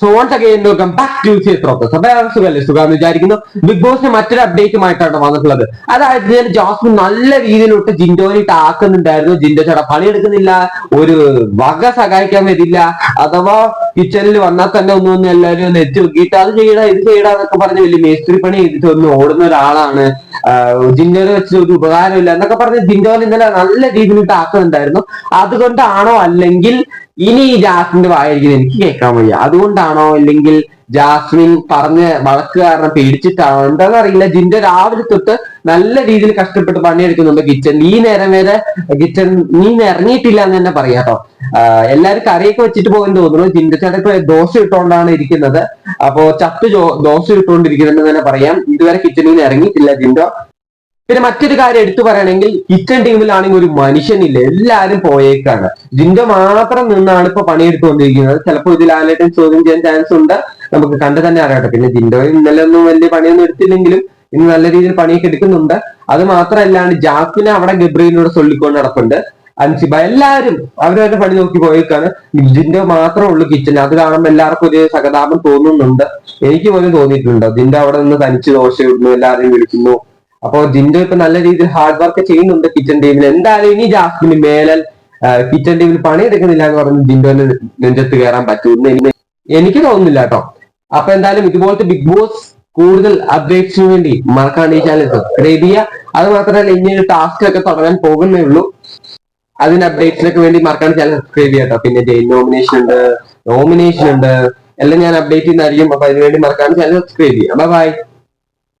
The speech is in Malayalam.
So once again welcome back to C process അപ്പൊ സുഖമല്ലേ സുഖമെന്ന് വിചാരിക്കുന്നു. ബിഗ് ബോസിന് മറ്റൊരു അപ്ഡേറ്റുമായിട്ടാണ് വന്നിട്ടുള്ളത്. അതായത് ഞാൻ ജോസ്മിൻ നല്ല രീതിയിലോട്ട് ജിൻഡോനിട്ട് ആക്കുന്നുണ്ടായിരുന്നു. ജിൻഡോ ചേട്ടാ പണിയെടുക്കുന്നില്ല. ഒരു വക സഹായിക്കാൻ വരില്ല. അഥവാ കിച്ചണിൽ വന്നാൽ തന്നെ ഒന്നും ഒന്ന് എല്ലാവരും ഒന്ന് എത്തി നോക്കിയിട്ട് അത് ചെയ്യടാ ഇത് ചെയ്യടാ എന്നൊക്കെ പറഞ്ഞ് വലിയ മേസ്ത്രി പണി ചെയ്തിട്ട് ഒന്ന് ഓടുന്ന ഒരാളാണ്. ജിൻഡോനെ വെച്ച് ഒരു ഉപകാരമില്ല എന്നൊക്കെ പറഞ്ഞ് ജിൻഡോൻ ഇന്നലെ നല്ല രീതിയിൽ ആക്കുന്നുണ്ടായിരുന്നു അതുകൊണ്ടാണോ അല്ലെങ്കിൽ ഇനി ഈ ജാസ്മിന്റെ വായിരിക്കുന്നത് എനിക്ക് കേൾക്കാൻ വയ്യ. അതുകൊണ്ടാണോ അല്ലെങ്കിൽ ജാസ്മിൻ പറഞ്ഞ് വഴക്ക് കാരണം പേടിച്ചിട്ടാണോ? എന്താണെന്ന് അറിയില്ല. ജിൻഡോ രാവിലെ തൊട്ട് നല്ല രീതിയിൽ കഷ്ടപ്പെട്ട് പണിയെടുക്കുന്നുണ്ട് കിച്ചൺ ഈ നേരം വരെ കിച്ചൺ നീ ഇറങ്ങിയിട്ടില്ല എന്ന് തന്നെ പറയാം കേട്ടോ. എല്ലാരും കറിയൊക്കെ വെച്ചിട്ട് പോകാൻ തോന്നുന്നു. ചേട്ടൻ ഇപ്പൊ ദോശ ഇട്ടുകൊണ്ടാണ് ഇരിക്കുന്നത്. അപ്പോ ചത്ത് ദോശ ഇട്ടുകൊണ്ടിരിക്കുന്നുണ്ട് തന്നെ പറയാം. ഇതുവരെ കിച്ചണിൽ നിന്ന് ഇറങ്ങിയിട്ടില്ല ജിൻഡോ പിന്നെ മറ്റൊരു കാര്യം എടുത്തു പറയുകയാണെങ്കിൽ കിച്ചൺ ടീമിലാണെങ്കിൽ ഒരു മനുഷ്യനില്ല. എല്ലാരും പോയേക്കാണ്. ജിൻഡോ മാത്രം നിന്നാണ് ഇപ്പൊ പണിയെടുത്തുകൊണ്ടിരിക്കുന്നത്. ചിലപ്പോൾ ഇതിൽ ആലേട്ടൻ ചോദ്യം ചെയ്യാൻ ചാൻസ് ഉണ്ട്. നമുക്ക് കണ്ടു തന്നെ അറിയാം പിന്നെ ജിൻഡോ ഇന്നലെ ഒന്നും വലിയ പണിയൊന്നും എടുത്തില്ലെങ്കിലും ഇന്ന് നല്ല രീതിയിൽ പണിയൊക്കെ എടുക്കുന്നുണ്ട്. അത് മാത്രമല്ലാണ്ട് ജാക്കിനെ അവിടെ ഗബ്രീനോട് ചൊല്ലിക്കൊണ്ട് നടപ്പുണ്ട്. അൻസിബ എല്ലാവരും അവരവരുടെ പണി നോക്കി പോയേക്കാണ്. ജിൻഡോ മാത്രമേ ഉള്ളൂ കിച്ചൺ അത് കാണുമ്പോൾ എല്ലാവർക്കും ഒരു സഹതാപം തോന്നുന്നുണ്ട്. എനിക്ക് പോലും തോന്നിയിട്ടുണ്ട്? ജിൻഡോ അവിടെ നിന്ന് തനിച്ച് ദോശ ഇടുന്നു എല്ലാവരെയും വിളിക്കുന്നു. അപ്പോ ജിൻഡോ ഇപ്പൊ നല്ല രീതിയിൽ ഹാർഡ് വർക്ക് ചെയ്യുന്നുണ്ട് കിച്ചൺ ടീമിൽ എന്തായാലും ഇനി ജാസ്മിന് മേലൽ കിച്ചൺ ടീമിൽ പണിയെടുക്കുന്നില്ല എന്ന് പറഞ്ഞ് ജിൻഡോന് നെഞ്ചത്ത് കയറാൻ പറ്റുമെന്ന് എനിക്ക് തോന്നുന്നില്ല കേട്ടോ. അപ്പൊ എന്തായാലും ഇതുപോലത്തെ ബിഗ് ബോസ് കൂടുതൽ അപ്ഡേറ്റ്സിന് വേണ്ടി മറക്കാണ്ട് ഈ ചാനൽ സബ്സ്ക്രൈബ് ചെയ്യുക. അത് മാത്രമല്ല ഇനി ഒരു ഒക്കെ തുടങ്ങാൻ പോകുന്നേ ഉള്ളൂ. അതിന് അപ്ഡേറ്റ്സിനൊക്കെ വേണ്ടി മറക്കാണ്ട് ചാനൽ സബ്സ്ക്രൈബ് ചെയ്യാം കേട്ടോ. പിന്നെ ജയിൽ നോമിനേഷൻ ഉണ്ട് നോമിനേഷൻ ഉണ്ട്. എല്ലാം ഞാൻ അപ്ഡേറ്റ് ചെയ്യുന്നതായിരിക്കും. അപ്പൊ അതിനുവേണ്ടി മറക്കാണ്ട് ചാനൽ സബ്സ്ക്രൈബ് ചെയ്യാം ബൈ